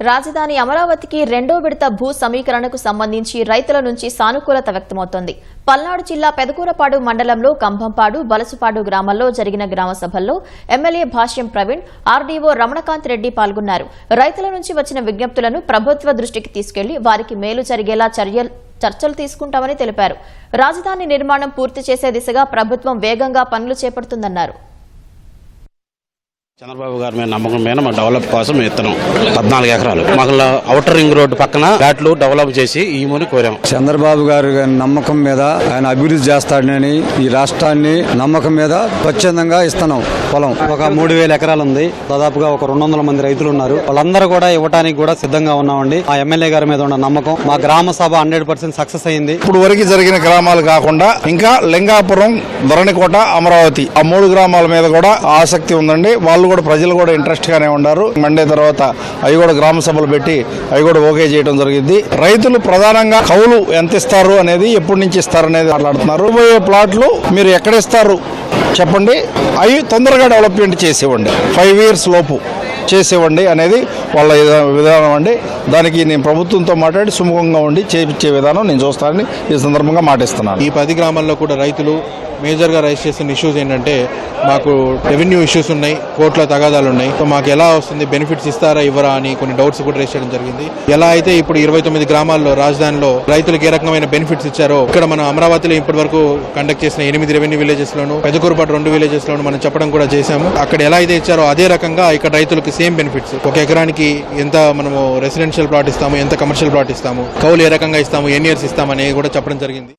రాజధాని అమరావతికి రెండో విడత భూ సమీకరణకు సంబంధించి రైతుల నుంచి సానుకూలత వ్యక్తమవుతోంది. పల్నాడు జిల్లా పెదకూరపాడు మండలంలో కంభంపాడు బలసుపాడు గ్రామాల్లో జరిగిన గ్రామ సభల్లో ఎమ్మెల్యే భాష్యం ప్రవీణ్ ఆర్డీఓ రమణకాంత్ రెడ్డి పాల్గొన్నారు. రైతుల నుంచి వచ్చిన విజ్ఞప్తులను ప్రభుత్వ దృష్టికి తీసుకెళ్ళి వారికి మేలు జరిగేలా చర్యలు చర్చలు తీసుకుంటామని తెలిపారు. రాజధాని నిర్మాణం పూర్తి చేసే దిశగా ప్రభుత్వం వేగంగా పనులు చేపడుతుందన్నారు. చంద్రబాబు గారి మీద నమ్మకం మీద మా డెవలప్ కోసం మేము ఇస్తున్నాం పద్నాలుగు ఎకరాలు. మాకు అవుటర్ రింగ్ రోడ్డు పక్కన ఫ్లాట్లు డెవలప్ చేసి ఇవ్వమని కోరాం. చంద్రబాబు గారి నమ్మకం మీద ఆయన అభివృద్ధి చేస్తాడని ఈ రాష్ట్రాన్ని నమ్మకం మీద స్వచ్ఛందంగా ఇస్తున్నాం. పొలం ఒక మూడు వేల ఎకరాలు ఉంది. దాదాపుగా ఒక రెండు వందల మంది రైతులు ఉన్నారు. వాళ్ళందరూ కూడా ఇవ్వడానికి కూడా సిద్ధంగా ఉన్నామండి. ఆ ఎమ్మెల్యే గారి మీద ఉన్న నమ్మకం మా గ్రామ సభ హండ్రెడ్ పర్సెంట్ సక్సెస్ అయింది. ఇప్పుడు వరకు జరిగిన గ్రామాలు కాకుండా ఇంకా లింగాపురం ధరణికోట అమరావతి ఆ మూడు గ్రామాల మీద కూడా ఆసక్తి ఉందండి. వాళ్ళు కూడా ప్రజలు కూడా ఇంట్రెస్ట్ గానే ఉన్నారు మండే తర్వాత అవి కూడా గ్రామ సభలు పెట్టి అవి కూడా ఓకే చేయడం జరిగింది. రైతులు ప్రధానంగా కౌలు ఎంత ఇస్తారు అనేది ఎప్పటి నుంచి ఇస్తారు అనేది మాట్లాడుతున్నారు. పోయే ప్లాట్లు మీరు ఎక్కడ ఇస్తారు? చెప్పండి. అవి తొందరగా డెవలప్మెంట్ చేసేవ్వండి ఫైవ్ ఇయర్స్ లోపు. చేసేవండి అనేది వాళ్ళ విధానం అండి. దానికి నేను ప్రభుత్వంతో మాట్లాడి సుముఖంగా ఉండి చేయించే విధానం నేను చూస్తానని ఈ సందర్భంగా మాటిస్తున్నాను. ఈ పది గ్రామాల్లో కూడా రైతులు మేజర్గా రైస్ చేసిన ఇష్యూస్ ఏంటంటే మాకు రెవెన్యూ ఇష్యూస్ ఉన్నాయి కోర్టుల తగాదాలు ఉన్నాయి. సో మాకు ఎలా వస్తుంది బెనిఫిట్స్ ఇస్తారా ఇవ్వరా అని కొన్ని డౌట్స్ కూడా రేస్ చేయడం జరిగింది. ఎలా అయితే ఇప్పుడు ఇరవై తొమ్మిది గ్రామాల్లో రాజధానిలో రైతులకు ఏ రకమైన బెనిఫిట్స్ ఇచ్చారో ఇక్కడ మనం అమరావతిలో ఇప్పటి వరకు కండక్ట్ చేసిన ఎనిమిది రెవెన్యూ విలేజెస్ లోను పెదకూరుపాటు రెండు విలేజెస్ లోను మనం చెప్పడం కూడా చేశాము. అక్కడ ఎలా అయితే ఇచ్చారో అదే రకంగా ఇక్కడ రైతులకు సేమ్ బెనిఫిట్స్. ఒక ఎకరానికి ఎంత మనము రెసిడెన్షియల్ ప్లాట్ ఇస్తాము ఎంత కమర్షియల్ ప్లాట్ ఇస్తాము కౌలు ఏ రకంగా ఇస్తాము ఎన్ని ఇయర్స్ ఇస్తామని కూడా చెప్పడం జరిగింది.